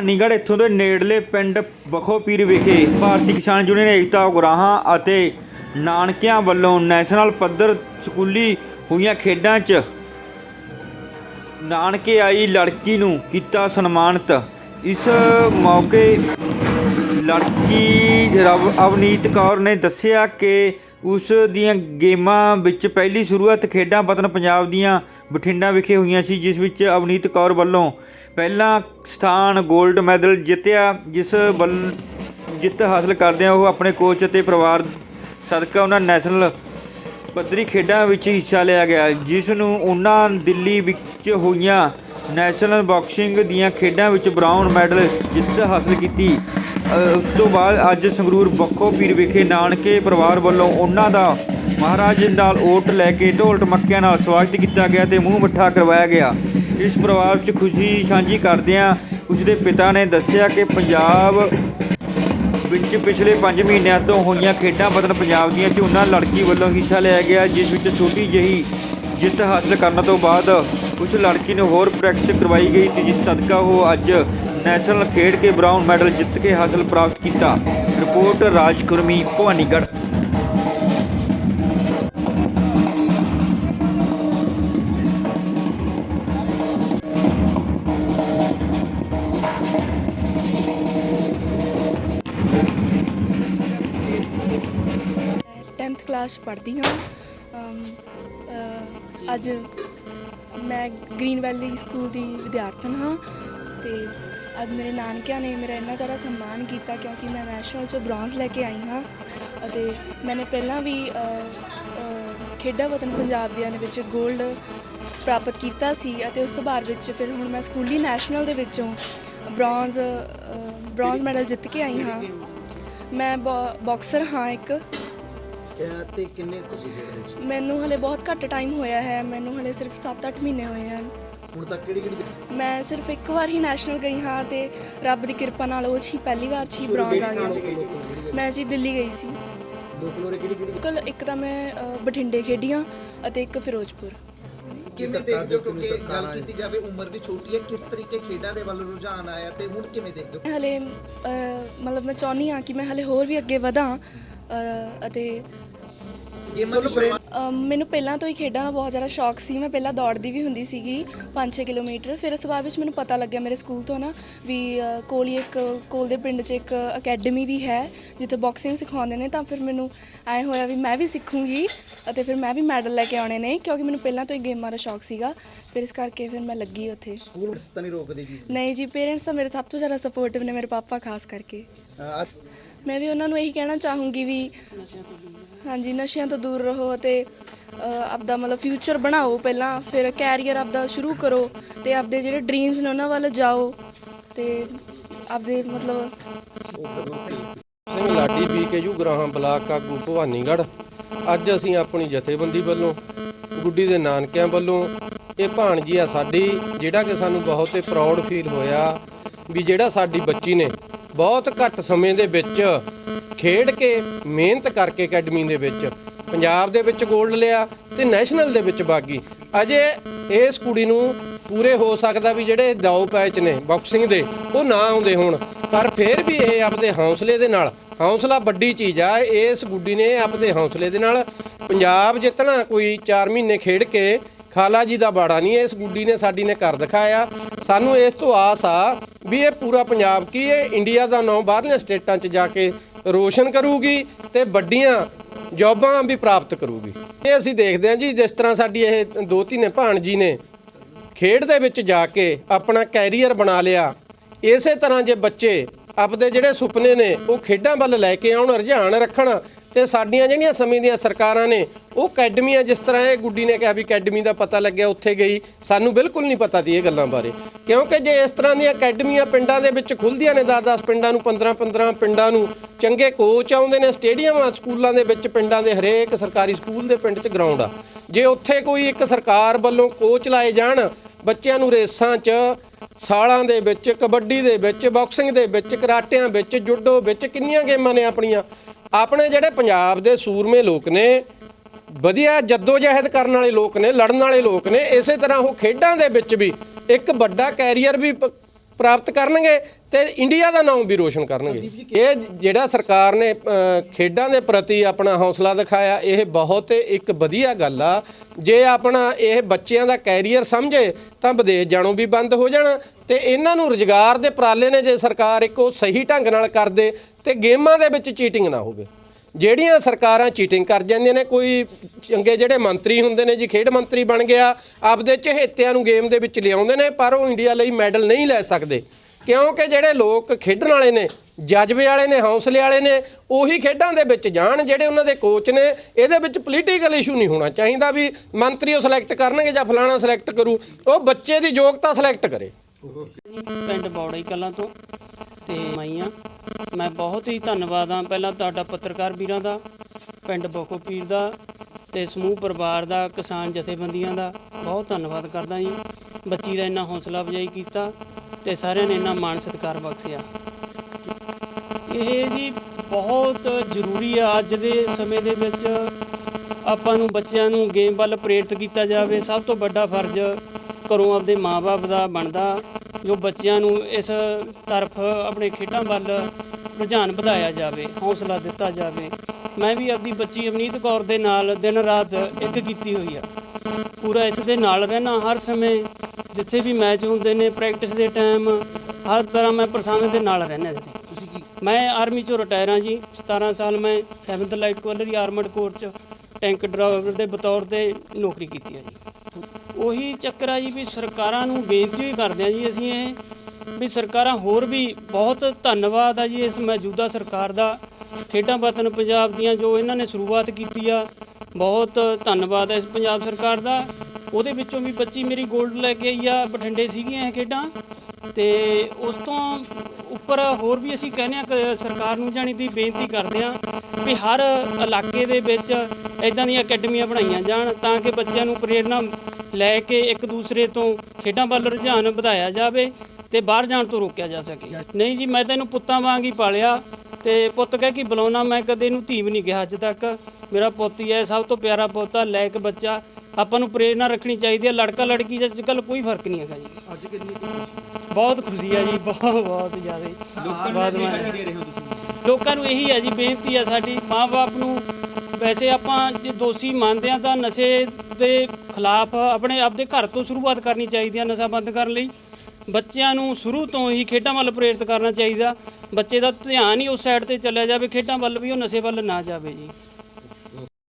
ਨਿਗੜ ਇੱਥੋਂ ਦੇ ਨੇੜਲੇ ਪਿੰਡ ਬਖੋਪੀਰ ਵਿਖੇ ਭਾਰਤੀ ਕਿਸਾਨ ਯੂਨੀਅਨ ਏਕਤਾ ਉਗਰਾਹਾਂ ਅਤੇ ਨਾਨਕਿਆਂ ਵੱਲੋਂ ਨੈਸ਼ਨਲ ਪੱਧਰ ਸਕੂਲੀ ਹੋਈਆਂ ਖੇਡਾਂ 'ਚ ਨਾਨਕੇ ਆਈ ਲੜਕੀ ਨੂੰ ਕੀਤਾ ਸਨਮਾਨਿਤ। ਇਸ ਮੌਕੇ ਲੜਕੀ ਰਵ ਅਵਨੀਤ ਕੌਰ ਨੇ ਦੱਸਿਆ ਕਿ ਉਸ ਦੀਆਂ ਗੇਮਾਂ ਵਿੱਚ ਪਹਿਲੀ ਸ਼ੁਰੂਆਤ ਖੇਡਾਂ ਵਤਨ ਪੰਜਾਬ ਦੀਆਂ ਬਠਿੰਡਾ ਵਿਖੇ ਹੋਈਆਂ ਸੀ, ਜਿਸ ਵਿੱਚ ਅਵਨੀਤ ਕੌਰ ਵੱਲੋਂ ਪਹਿਲਾ ਸਥਾਨ 골ਡ ਮੈਡਲ ਜਿੱਤਿਆ, ਜਿਸ ਵੱਲ ਜਿੱਤ ਹਾਸਲ ਕਰਦਿਆਂ ਉਹ ਆਪਣੇ ਕੋਚ ਅਤੇ ਪਰਿਵਾਰ ਸਦਕਾ ਉਹਨਾਂ ਨੈਸ਼ਨਲ ਪੱਧਰੀ ਖੇਡਾਂ ਵਿੱਚ ਹਿੱਸਾ ਲਿਆ ਗਿਆ, ਜਿਸ ਨੂੰ ਉਹਨਾਂ ਦਿੱਲੀ ਵਿੱਚ ਹੋਈਆਂ ਨੈਸ਼ਨਲ ਬਾਕਸਿੰਗ ਦੀਆਂ ਖੇਡਾਂ ਵਿੱਚ ਬ੍ਰਾਊਨ ਮੈਡਲ ਜਿੱਤ ਹਾਸਲ ਕੀਤੀ। ਉਸ ਤੋਂ ਬਾਅਦ ਅੱਜ ਸੰਗਰੂਰ ਬੱਖੋ ਪੀਰ ਵਿਖੇ ਨਾਨਕੇ ਪਰਿਵਾਰ ਵੱਲੋਂ ਉਹਨਾਂ ਦਾ ਮਹਾਰਾਜ ਨਾਲ ਓਟ ਲੈ ਕੇ ਢੋਲ ਟਮੱਕਿਆਂ ਨਾਲ ਸਵਾਗਤ ਕੀਤਾ ਗਿਆ ਤੇ ਮੂੰਹ ਮਿੱਠਾ ਕਰਵਾਇਆ ਗਿਆ। ਇਸ ਪਰਿਵਾਰ 'ਚ ਖੁਸ਼ੀ ਸਾਂਝੀ ਕਰਦਿਆਂ ਉਸ ਦੇ ਪਿਤਾ ਨੇ ਦੱਸਿਆ ਕਿ ਪੰਜਾਬ ਵਿੱਚ ਪਿਛਲੇ 5 ਮਹੀਨਿਆਂ ਤੋਂ ਹੋਈਆਂ ਖੇਡਾਂ ਵਤਨ ਪੰਜਾਬ ਦੀਆਂ 'ਚ ਉਹਨਾਂ ਲੜਕੀ ਵੱਲੋਂ ਹਿੱਸਾ ਲਿਆ ਗਿਆ, ਜਿਸ ਵਿੱਚ ਛੋਟੀ ਜਿਹੀ ਜਿੱਤ ਹਾਸਲ ਕਰਨ ਤੋਂ ਬਾਅਦ ਉਸ ਲੜਕੀ ਨੂੰ ਹੋਰ ਪ੍ਰੈਕਟਿਸ ਕਰਵਾਈ ਗਈ ਤੇ ਜਿਸ ਸਦਕਾ ਉਹ ਅੱਜ ਨੈਸ਼ਨਲ ਖੇਡ ਕੇ ਬ੍ਰਾਊਨ ਮੈਡਲ ਜਿੱਤ ਕੇ ਹਾਸਲ ਪ੍ਰਾਪਤ ਕੀਤਾ। Report Rajkumari, Bhawanigarh. Tenth class ਪੜ੍ਹਦੀ ਹਾਂ। ਅੱਜ ਮੈਂ ਗ੍ਰੀਨ ਵੈਲੀ ਸਕੂਲ ਦੀ ਵਿਦਿਆਰਥਣ ਹਾਂ ਤੇ ਅੱਜ ਮੇਰੇ ਨਾਨਕਿਆਂ ਨੇ ਮੇਰਾ ਇੰਨਾ ਜ਼ਿਆਦਾ ਸਨਮਾਨ ਕੀਤਾ ਕਿਉਂਕਿ ਮੈਂ ਨੈਸ਼ਨਲ 'ਚ ਬ੍ਰੌਂਜ਼ ਲੈ ਕੇ ਆਈ ਹਾਂ ਅਤੇ ਮੈਨੇ ਪਹਿਲਾਂ ਵੀ ਖੇਡਾਂ ਵਤਨ ਪੰਜਾਬ ਦੀਆਂ ਦੇ ਵਿੱਚ 골ਡ ਪ੍ਰਾਪਤ ਕੀਤਾ ਸੀ ਅਤੇ ਉਸ ਤੋਂ ਬਾਅਦ ਵਿੱਚ ਫਿਰ ਹੁਣ ਮੈਂ ਸਕੂਲੀ ਨੈਸ਼ਨਲ ਦੇ ਵਿੱਚੋਂ ਬ੍ਰੌਂਜ਼ ਅ, ਬ੍ਰੌਂਜ਼ ਮੈਡਲ ਜਿੱਤ ਕੇ ਆਈ ਹਾਂ। ਮੈਂ ਬਾਕਸਰ ਹਾਂ ਇੱਕ। ਅਹ ਤੇ ਕਿੰਨੇ ਤੁਸੀਂ ਖੇਡਦੇ ਸੀ ਮੈਨੂੰ ਹਲੇ ਬਹੁਤ ਘੱਟ ਟਾਈਮ ਹੋਇਆ ਹੈ ਮੈਨੂੰ ਹਲੇ ਸਿਰਫ 7-8 ਮਹੀਨੇ ਹੋਏ ਹਨ। ਹੁਣ ਤੱਕ ਕਿਹੜੀ ਕਿਹੜੀ ਮੈਂ ਸਿਰਫ ਇੱਕ ਵਾਰ ਹੀ ਨੈਸ਼ਨਲ ਗਈ ਹਾਂ ਤੇ ਰੱਬ ਦੀ ਕਿਰਪਾ ਨਾਲ ਉਹ 'ਚ ਹੀ ਪਹਿਲੀ ਵਾਰ 'ਚ ਹੀ ਬ੍ਰੌਂਜ਼ ਆ ਗਿਆ ਮੈਂ ਜੀ ਦਿੱਲੀ ਗਈ ਸੀ। ਲੋਕਲ ਉਰੇ ਕਿਹੜੀ ਕਿਹੜੀ ਕੱਲ ਇੱਕ ਤਾਂ ਮੈਂ ਅ, ਬਠਿੰਡੇ ਖੇਡੀਆਂ ਅਤੇ ਇੱਕ ਫਿਰੋਜ਼ਪੁਰ। ਕਿਵੇਂ ਦੇਖਦੇ ਹੋ ਕਿਉਂਕਿ ਗੱਲ ਕੀਤੀ ਜਾਵੇ ਉਮਰ ਵੀ ਛੋਟੀ ਹੈ ਕਿਸ ਤਰੀਕੇ ਖੇਡਾਂ ਦੇ ਵੱਲ ਰੁਝਾਨ ਆਇਆ ਤੇ ਹੁਣ ਕਿਵੇਂ ਦੇਖਦੇ ਹੋ? ਹਲੇ ਅ, ਮਤਲਬ ਮੈਂ ਚਾਹੁੰਦੀ ਹਾਂ ਕਿ ਮੈਂ ਹਲੇ ਹੋਰ ਵੀ ਅੱਗੇ ਵਧਾਂ ਅ, ਅਤੇ ਗੇਮਾਂ ਦੀ ਸ਼ੁਰੂਆਤ ਅਮ ਮੈਨੂੰ ਪਹਿਲਾਂ ਤੋਂ ਹੀ ਖੇਡਾਂ ਦਾ ਬਹੁਤ ਜ਼ਿਆਦਾ ਸ਼ੌਕ ਸੀ। ਮੈਂ ਪਹਿਲਾਂ ਦੌੜਦੀ ਵੀ ਹੁੰਦੀ ਸੀਗੀ 5-6 ਕਿਲੋਮੀਟਰ। ਫਿਰ ਉਸ ਤੋਂ ਬਾਅਦ ਵਿੱਚ ਮੈਨੂੰ ਪਤਾ ਲੱਗਿਆ ਮੇਰੇ ਸਕੂਲ ਤੋਂ ਨਾ ਵੀ ਅ, ਕੋਲ ਹੀ ਇੱਕ ਕੋਲ ਦੇ ਪਿੰਡ 'ਚ ਇੱਕ ਅਕੈਡਮੀ ਵੀ ਹੈ ਜਿੱਥੇ ਬਾਕਸਿੰਗ ਸਿਖਾਉਂਦੇ ਨੇ। ਤਾਂ ਫਿਰ ਮੈਨੂੰ ਐ ਹੋਇਆ ਵੀ ਮੈਂ ਵੀ ਸਿੱਖੂੰਗੀ ਅਤੇ ਫਿਰ ਮੈਂ ਵੀ ਮੈਡਲ ਲੈ ਕੇ ਆਉਣੇ ਨੇ ਕਿਉਂਕਿ ਮੈਨੂੰ ਪਹਿਲਾਂ ਤੋਂ ਹੀ ਗੇਮਾਂ ਦਾ ਸ਼ੌਕ ਸੀਗਾ। ਫਿਰ ਇਸ ਕਰਕੇ ਫਿਰ ਮੈਂ ਲੱਗੀ ਉੱਥੇ। ਸਕੂਲ ਤਾਂ ਨਹੀਂ ਰੋਕਦੇ ਜੀ ਨਹੀਂ ਜੀ ਪੇਰੈਂਟਸ ਤਾਂ ਮੇਰੇ ਸਭ ਤੋਂ ਜ਼ਿਆਦਾ ਸਪੋਰਟਿਵ ਨੇ ਮੇਰੇ ਪਾਪਾ ਖਾਸ ਕਰਕੇ। ਅਹ ਮੈਂ ਵੀ ਉਹਨਾਂ ਨੂੰ ਇਹੀ ਕਹਿਣਾ ਚਾਹੂੰਗੀ ਵੀ ਹਾਂਜੀ, ਨਸ਼ਿਆਂ ਤੋਂ ਦੂਰ ਰਹੋ ਅਤੇ ਆਪਦਾ ਮਤਲਬ ਫਿਊਚਰ ਬਣਾਓ ਪਹਿਲਾਂ, ਫਿਰ ਕੈਰੀਅਰ ਆਪਦਾ ਸ਼ੁਰੂ ਕਰੋ ਤੇ ਆਪਦੇ ਜਿਹੜੇ ਡ੍ਰੀਮਸ ਨੇ ਉਹਨਾਂ ਵੱਲ ਜਾਓ ਤੇ ਆਪਦੇ ਮਤਲਬ ਸਿੰਘ ਲਾਡੀ ਪੀਕੇਯੂ ਗ੍ਰਾਹਾਂ ਬਲਾਕ ਆਗੂ ਭਵਾਨੀਗੜ੍ਹ। ਅੱਜ ਅਸੀਂ ਆਪਣੀ ਜਥੇਬੰਦੀ ਵੱਲੋਂ, ਗੁੱਡੀ ਦੇ ਨਾਨਕਿਆਂ ਵੱਲੋਂ, ਇਹ ਭਾਣਜੀ ਆ ਸਾਡੀ, ਜਿਹੜਾ ਕਿ ਸਾਨੂੰ ਬਹੁਤ ਹੀ ਪ੍ਰਾਊਡ ਫੀਲ ਹੋਇਆ ਵੀ ਜਿਹੜਾ ਸਾਡੀ ਬੱਚੀ ਨੇ, ਬਹੁਤ ਘੱਟ ਸਮੇਂ ਦੇ ਵਿੱਚ ਖੇਡ ਕੇ ਮਿਹਨਤ ਕਰਕੇ ਅਕੈਡਮੀ ਦੇ ਵਿੱਚ, ਪੰਜਾਬ ਦੇ ਵਿੱਚ 골ਡ ਲਿਆ ਤੇ ਨੈਸ਼ਨਲ ਦੇ ਵਿੱਚ ਬਾਗੀ। ਅਜੇ ਇਸ ਕੁੜੀ ਨੂੰ ਪੂਰੇ ਹੋ ਸਕਦਾ ਵੀ ਜਿਹੜੇ ਦਾਉ ਪੈਚ ਨੇ ਬਾਕਸਿੰਗ ਦੇ, ਉਹ ਨਾ ਆਉਂਦੇ ਹੋਣ। ਪਰ ਫਿਰ ਵੀ ਇਹ ਆਪਦੇ ਹੌਸਲੇ ਦੇ ਨਾਲ, ਹੌਸਲਾ ਵੱਡੀ ਚੀਜ਼ ਆ, ਇਸ ਗੁੱਡੀ ਨੇ ਆਪਦੇ ਹੌਸਲੇ ਦੇ ਨਾਲ ਪੰਜਾਬ ਜਿੱਤਣਾ, ਕੋਈ 4 ਮਹੀਨੇ ਖੇਡ ਕੇ ਖਾਲਾ ਜੀ ਦਾ ਬਾੜਾ ਨਹੀਂ, ਇਸ ਗੁੱਡੀ ਨੇ ਸਾਡੀ ਨੇ ਕਰ ਦਿਖਾਇਆ। ਸਾਨੂੰ ਇਸ ਤੋਂ ਆਸ ਆ ਵੀ ਇਹ ਪੂਰਾ ਪੰਜਾਬ ਕੀ ਇਹ ਇੰਡੀਆ ਦਾ ਨਾਮ ਬਾਹਰਲੀਆਂ ਸਟੇਟਾਂ 'ਚ ਜਾ ਕੇ ਰੋਸ਼ਨ ਕਰੂਗੀ ਤੇ ਵੱਡੀਆਂ ਜੌਬਾਂ ਵੀ ਪ੍ਰਾਪਤ ਕਰੂਗੀ। ਇਹ ਅਸੀਂ ਦੇਖਦੇ ਹਾਂ ਜੀ, ਜਿਸ ਤਰ੍ਹਾਂ ਸਾਡੀ ਇਹ ਦੋ ਧੀਨੇ ਭਾਣਜੀ ਨੇ ਖੇਡ ਦੇ ਵਿੱਚ ਜਾ ਕੇ ਆਪਣਾ ਕੈਰੀਅਰ ਬਣਾ ਲਿਆ। ਇਸੇ ਤਰ੍ਹਾਂ ਜੇ ਬੱਚੇ ਆਪਦੇ ਜਿਹੜੇ ਸੁਪਨੇ ਨੇ, ਉਹ ਖੇਡਾਂ ਵੱਲ ਲੈ ਕੇ ਆਉਣ, ਰੁਝਾਨ ਰੱਖਣ ਤੇ ਸਾਡੀਆਂ ਜਿਹੜੀਆਂ ਸਮੇਂ ਦੀਆਂ ਸਰਕਾਰਾਂ ਨੇ, ਉਹ ਅਕੈਡਮੀਆਂ ਜਿਸ ਤਰ੍ਹਾਂ ਇਹ ਗੁੱਡੀ ਨੇ ਕਿਹਾ ਵੀ ਅਕੈਡਮੀ ਦਾ ਪਤਾ ਲੱਗਿਆ, ਉੱਥੇ ਗਈ। ਸਾਨੂੰ ਬਿਲਕੁਲ ਨਹੀਂ ਪਤਾ ਸੀ ਇਹ ਗੱਲਾਂ ਬਾਰੇ। ਕਿਉਂਕਿ ਜੇ ਇਸ ਤਰ੍ਹਾਂ ਦੀਆਂ ਅਕੈਡਮੀਆਂ ਪਿੰਡਾਂ ਦੇ ਵਿੱਚ ਖੁੱਲਦੀਆਂ ਨੇ 10-10 ਪਿੰਡਾਂ ਨੂੰ 15-15 ਪਿੰਡਾਂ ਨੂੰ, ਚੰਗੇ ਕੋਚ ਆਉਂਦੇ ਨੇ, ਸਟੇਡੀਅਮ ਆ ਸਕੂਲਾਂ ਦੇ ਵਿੱਚ ਪਿੰਡਾਂ ਦੇ ਹਰੇਕ ਸਰਕਾਰੀ ਸਕੂਲ ਦੇ ਪਿੰਡ 'ਚ ਗਰਾਊਂਡ ਆ। ਜੇ ਉੱਥੇ ਕੋਈ ਇੱਕ ਸਰਕਾਰ ਵੱਲੋਂ ਕੋਚ ਲਾਏ ਜਾਣ, ਬੱਚਿਆਂ ਨੂੰ ਰੇਸਾਂ 'ਚ, ਸਾਲਾਂ ਦੇ ਵਿੱਚ, ਕਬੱਡੀ ਦੇ ਵਿੱਚ ਬਾਕਸਿੰਗ ਦੇ ਵਿੱਚ, ਕਰਾਟਿਆਂ ਵਿੱਚ, ਜੁੱਡੋ ਵਿੱਚ ਕਿੰਨੀਆਂ ਗੇਮਾਂ ਨੇ ਆਪਣੀਆਂ ਆਪਣੇ ਜਿਹੜੇ ਪੰਜਾਬ ਦੇ ਸੂਰਮੇ ਲੋਕ ਨੇ, ਵਧੀਆ ਜਹਿਦ ਕਰਨ ਵਾਲੇ ਲੋਕ ਨੇ, ਲੜਨ ਵਾਲੇ ਲੋਕ ਨੇ, ਇਸੇ ਤਰ੍ਹਾਂ ਉਹ ਖੇਡਾਂ ਦੇ ਵਿੱਚ ਵੀ ਇੱਕ ਵੱਡਾ ਕੈਰੀਅਰ ਵੀ ਪ੍ਰਾਪਤ ਕਰਨਗੇ ਤੇ ਇੰਡੀਆ ਦਾ ਨਾਮ ਵੀ ਰੋਸ਼ਨ ਕਰਨਗੇ। ਇਹ ਜਿਹੜਾ ਸਰਕਾਰ ਨੇ ਖੇਡਾਂ ਦੇ ਪ੍ਰਤੀ ਆਪਣਾ ਹੌਸਲਾ ਦਿਖਾਇਆ ਇਹ ਬਹੁਤ ਇੱਕ ਵਧੀਆ ਗੱਲ ਆ। ਜੇ ਆਪਣਾ ਇਹ ਬੱਚਿਆਂ ਦਾ ਕੈਰੀਅਰ ਸਮਝੇ ਤਾਂ ਵਿਦੇਸ਼ ਜਾਣੋਂ ਵੀ ਬੰਦ ਹੋ ਜਾਣਾ। ਤੇ ਇਹਨਾਂ ਨੂੰ ਰੁਜ਼ਗਾਰ ਦੇ ਪ੍ਰਾਲੇ ਨੇ ਜੇ ਸਰਕਾਰ ਇੱਕ ਉਹ ਸਹੀ ਢੰਗ ਨਾਲ ਕਰਦੇ ਤੇ ਗੇਮਾਂ ਦੇ ਵਿੱਚ ਚੀਟਿੰਗ ਨਾ ਹੋਵੇ। ਜਿਹੜੀਆਂ ਸਰਕਾਰਾਂ ਚੀਟਿੰਗ ਕਰ ਜਾਂਦੀਆਂ ਨੇ, ਕੋਈ ਚੰਗੇ ਜਿਹੜੇ ਮੰਤਰੀ ਹੁੰਦੇ ਨੇ ਜੀ, ਖੇਡ ਮੰਤਰੀ ਬਣ ਗਿਆ, ਆਪਦੇ ਚਹੇਤਿਆਂ ਨੂੰ ਗੇਮ ਦੇ ਵਿੱਚ ਲਿਆਉਂਦੇ ਨੇ, ਪਰ ਉਹ ਇੰਡੀਆ ਲਈ ਮੈਡਲ ਨਹੀਂ ਲੈ ਸਕਦੇ। ਕਿਉਂਕਿ ਜਿਹੜੇ ਲੋਕ ਖੇਡਣ ਵਾਲੇ ਨੇ, ਜਜ਼ਬੇ ਵਾਲੇ ਨੇ, ਹੌਸਲੇ ਵਾਲੇ ਨੇ, ਉਹੀ ਖੇਡਾਂ ਦੇ ਵਿੱਚ ਜਾਣ, ਜਿਹੜੇ ਉਹਨਾਂ ਦੇ ਕੋਚ ਨੇ, ਇਹਦੇ ਵਿੱਚ ਪੋਲੀਟੀਕਲ ਇਸ਼ੂ ਨਹੀਂ ਹੋਣਾ ਚਾਹੀਦਾ ਵੀ ਮੰਤਰੀ ਉਹ ਸਿਲੈਕਟ ਕਰਨਗੇ ਜਾਂ ਫਲਾਣਾ ਸਿਲੈਕਟ ਕਰੂ। ਉਹ ਬੱਚੇ ਦੀ ਯੋਗਤਾ ਸਿਲੈਕਟ ਕਰੇ। ਪਿੰਡ ਬੌੜਾਈ ਕਲਾਂ ਤੋਂ ਤੇ ਮਾਈਆਂ। ਮੈਂ ਬਹੁਤ ਹੀ ਧੰਨਵਾਦ ਹਾਂ ਪਹਿਲਾਂ ਤੁਹਾਡਾ ਪੱਤਰਕਾਰ ਵੀਰਾਂ ਦਾ, ਪਿੰਡ ਬੋਕੋ ਪੀਰ ਦਾ ਤੇ ਸਮੂਹ ਪਰਿਵਾਰ ਦਾ, ਕਿਸਾਨ ਜਥੇਬੰਦੀਆਂ ਦਾ, ਬਹੁਤ ਧੰਨਵਾਦ ਕਰਦਾ ਜੀ। ਬੱਚੀ ਦਾ ਇੰਨਾ ਹੌਸਲਾ ਅਫਜ਼ਾਈ ਕੀਤਾ ਤੇ ਸਾਰਿਆਂ ਨੇ ਇੰਨਾ ਮਾਣ ਸਤਿਕਾਰ ਬਖਸ਼ਿਆ। ਇਹ ਜੀ ਬਹੁਤ ਜ਼ਰੂਰੀ ਆ ਅੱਜ ਦੇ ਸਮੇਂ ਦੇ ਵਿੱਚ ਆਪਾਂ ਨੂੰ ਬੱਚਿਆਂ ਨੂੰ ਗੇਮ ਵੱਲ ਪ੍ਰੇਰਿਤ ਕੀਤਾ ਜਾਵੇ। ਸਭ ਤੋਂ ਵੱਡਾ ਫਰਜ਼ ਘਰੋਂ ਆਪਦੇ ਮਾਪੇ ਦਾ ਬਣਦਾ ਜੋ ਬੱਚਿਆਂ ਨੂੰ ਇਸ ਤਰਫ ਆਪਣੇ ਖੇਡਾਂ ਵੱਲ ਰੁਝਾਨ ਵਧਾਇਆ ਜਾਵੇ ਹੌਸਲਾ ਦਿੱਤਾ ਜਾਵੇ। ਮੈਂ ਵੀ ਆਪਦੀ ਬੱਚੀ ਅਵਨੀਤ ਕੌਰ ਦੇ ਨਾਲ ਦਿਨ ਰਾਤ ਇੱਕ ਕੀਤੀ ਹੋਈ ਆ। ਪੂਰਾ ਇਸ ਦੇ ਨਾਲ ਰਹਿਣਾ ਹਰ ਸਮੇਂ ਜਿੱਥੇ ਵੀ ਮੈਚ ਹੁੰਦੇ ਨੇ ਪ੍ਰੈਕਟਿਸ ਦੇ ਟਾਈਮ ਹਰ ਤਰ੍ਹਾਂ ਮੈਂ ਪਰਸਾਵੇਂ ਦੇ ਨਾਲ ਰਹਿਣਾ ਇਸ ਦੇ। ਤੁਸੀਂ ਕੀ ਮੈਂ ਆਰਮੀ ਚੋਂ ਰਿਟਾਇਰ ਹਾਂ ਜੀ 17 ਸਾਲ ਮੈਂ 7th light cavalry armoured corps ਚ ਟੈਂਕ ਡਰਾਈਵਰ ਦੇ ਬਤੌਰ ਤੇ ਨੌਕਰੀ ਕੀਤੀ ਹੈ ਜੀ। ਉਹੀ ਚੱਕਰ ਆ ਜੀ ਵੀ ਸਰਕਾਰਾਂ ਨੂੰ ਬੇਨਤੀ ਵੀ ਕਰਦੇ ਆ ਜੀ ਅਸੀਂ ਇਹ, ਵੀ ਸਰਕਾਰਾਂ ਹੋਰ ਵੀ ਬਹੁਤ ਧੰਨਵਾਦ ਆ ਜੀ ਇਸ ਮੌਜੂਦਾ ਸਰਕਾਰ ਦਾ। ਖੇਡਾਂ ਵਤਨ ਪੰਜਾਬ ਦੀਆਂ ਜੋ ਇਹਨਾਂ ਨੇ ਸ਼ੁਰੂਆਤ ਕੀਤੀ ਆ, ਬਹੁਤ ਧੰਨਵਾਦ ਹੈ ਇਸ ਪੰਜਾਬ ਸਰਕਾਰ ਦਾ। ਉਹਦੇ ਵਿੱਚੋਂ ਵੀ ਬੱਚੀ ਮੇਰੀ 골ਡ ਲੈ ਕੇ ਆਈ ਆ, ਬਠਿੰਡੇ ਸੀਗੀਆਂ ਇਹ ਖੇਡਾਂ। ਤੇ ਉਸ ਤੋਂ ਉੱਪਰ ਹੋਰ ਵੀ ਅਸੀਂ ਕਹਿੰਦੇ ਆ ਕਿ ਸਰਕਾਰ ਨੂੰ ਜਾਣੀ ਦੀ ਬੇਨਤੀ ਕਰਦੇ ਆ ਵੀ ਹਰ ਇਲਾਕੇ ਦੇ ਵਿੱਚ ਇਦਾਂ ਦੀਆਂ ਅਕੈਡਮੀਆਂ ਬਣਾਈਆਂ ਜਾਣ ਤਾਂ ਕਿ ਬੱਚਿਆਂ ਨੂੰ ਪ੍ਰੇਰਣਾ ਲੈ ਕੇ ਇੱਕ ਦੂਸਰੇ ਤੋਂ ਖੇਡਾਂ ਵੱਲ ਰੁਝਾਨ ਵਧਾਇਆ ਜਾਵੇ ਤੇ ਬਾਹਰ ਜਾਣ ਤੋਂ ਰੋਕਿਆ ਜਾ ਸਕੇ ਨਹੀਂ ਜੀ ਮੈਂ ਤਾਂ ਇਹਨੂੰ ਪੁੱਤਾਂ ਵਾਂਗ ਹੀ ਪਾਲਿਆ ਤੇ ਪੁੱਤ ਕਹਿ ਕੇ ਬੁਲਾਉਣਾ ਮੈਂ ਕਦੇ ਇਹਨੂੰ ਧੀ ਵੀ ਨਹੀਂ ਕਿਹਾ ਅੱਜ ਤੱਕ ਮੇਰਾ ਪੁੱਤ ਹੀ ਹੈ ਸਭ ਤੋਂ ਪਿਆਰਾ ਪੋਤਾ ਲਾਇਕ ਬੱਚਾ ਆਪਾਂ ਨੂੰ ਪ੍ਰੇਰਣਾ ਰੱਖਣੀ ਚਾਹੀਦੀ ਹੈ ਲੜਕਾ ਲੜਕੀ ਦਾ ਅੱਜ ਕੱਲ੍ਹ ਕੋਈ ਫ਼ਰਕ ਨਹੀਂ ਹੈਗਾ ਜੀ ਅੱਜ ਕਿੰਨੀ ਕੁ ਖੁਸ਼ੀ ਬਹੁਤ ਖੁਸ਼ੀ ਆ ਜੀ ਬਹੁਤ ਬਹੁਤ ਜ਼ਿਆਦਾ ਦੇ ਰਹੇ ਹੋ ਤੁਸੀਂ ਲੋਕਾਂ ਨੂੰ ਇਹੀ ਹੈ ਜੀ ਬੇਨਤੀ ਹੈ ਸਾਡੀ ਮਾਪੇ ਨੂੰ ਵੈਸੇ ਆਪਾਂ ਜੇ ਦੋਸ਼ੀ ਮੰਨਦੇ ਆ ਤਾਂ ਨਸ਼ੇ ਦੇ ਖਿਲਾਫ ਆਪਣੇ ਆਪਦੇ ਘਰ ਤੋਂ ਸ਼ੁਰੂਆਤ ਕਰਨੀ ਚਾਹੀਦੀ ਹੈ ਨਸ਼ਾ ਬੰਦ ਕਰਨ ਲਈ। ਬੱਚਿਆਂ ਨੂੰ ਸ਼ੁਰੂ ਤੋਂ ਹੀ ਖੇਡਾਂ ਵੱਲ ਪ੍ਰੇਰਿਤ ਕਰਨਾ ਚਾਹੀਦਾ। ਬੱਚੇ ਦਾ ਧਿਆਨ ਹੀ ਉਸ ਸਾਈਡ ਤੇ ਚੱਲਿਆ ਜਾਵੇ, ਖੇਡਾਂ ਵੱਲ ਵੀ ਉਹ ਨਸ਼ੇ ਵੱਲ ਨਾ ਜਾਵੇ ਜੀ।